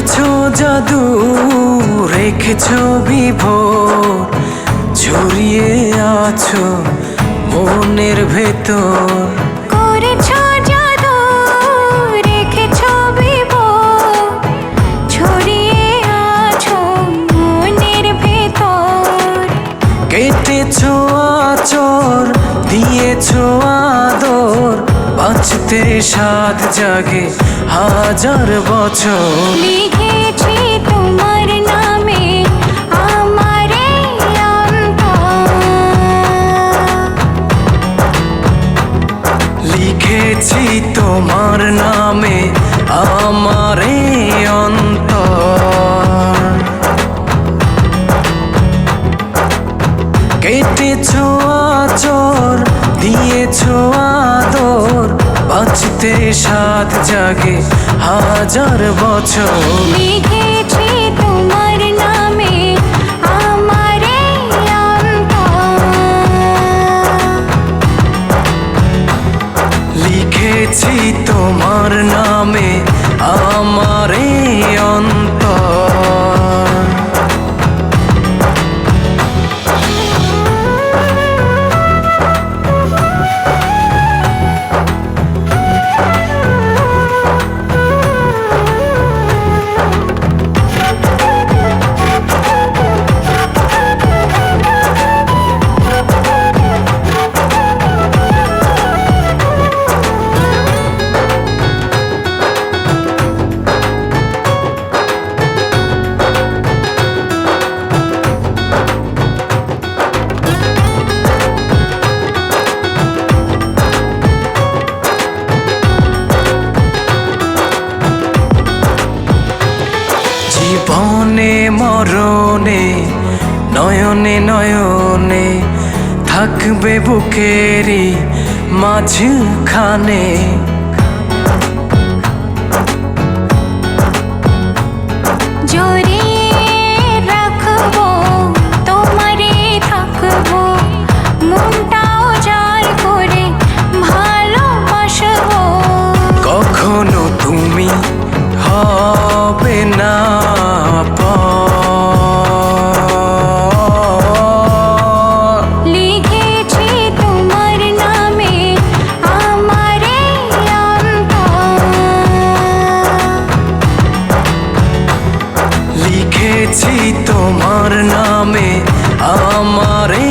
জাদু রেখেছো বিভোর ছড়িয়ে আছো মনের ভেতর। করেছ জাদু রেখেছো বিভোর ছড়িয়ে আছো মনের ভেতর। কেটেছো আচর বাঁচতে সাত জাগে হাজার বছর লিখেছি তোমার নামে আমার। লিখেছি তোমার নামে আমার অন্তর কেটেছো আচর দিয়েছ আদর বাঁচতে সাত জাগে হাজার বছর। লিখেছি তোমার নামে আমার লিখেছি তোমার জীবনে মরণে নয়নে নয়নে থাকবে বুকেরই মাঝখানে। জড়িয়ে রাখব তোমার নামে আমারে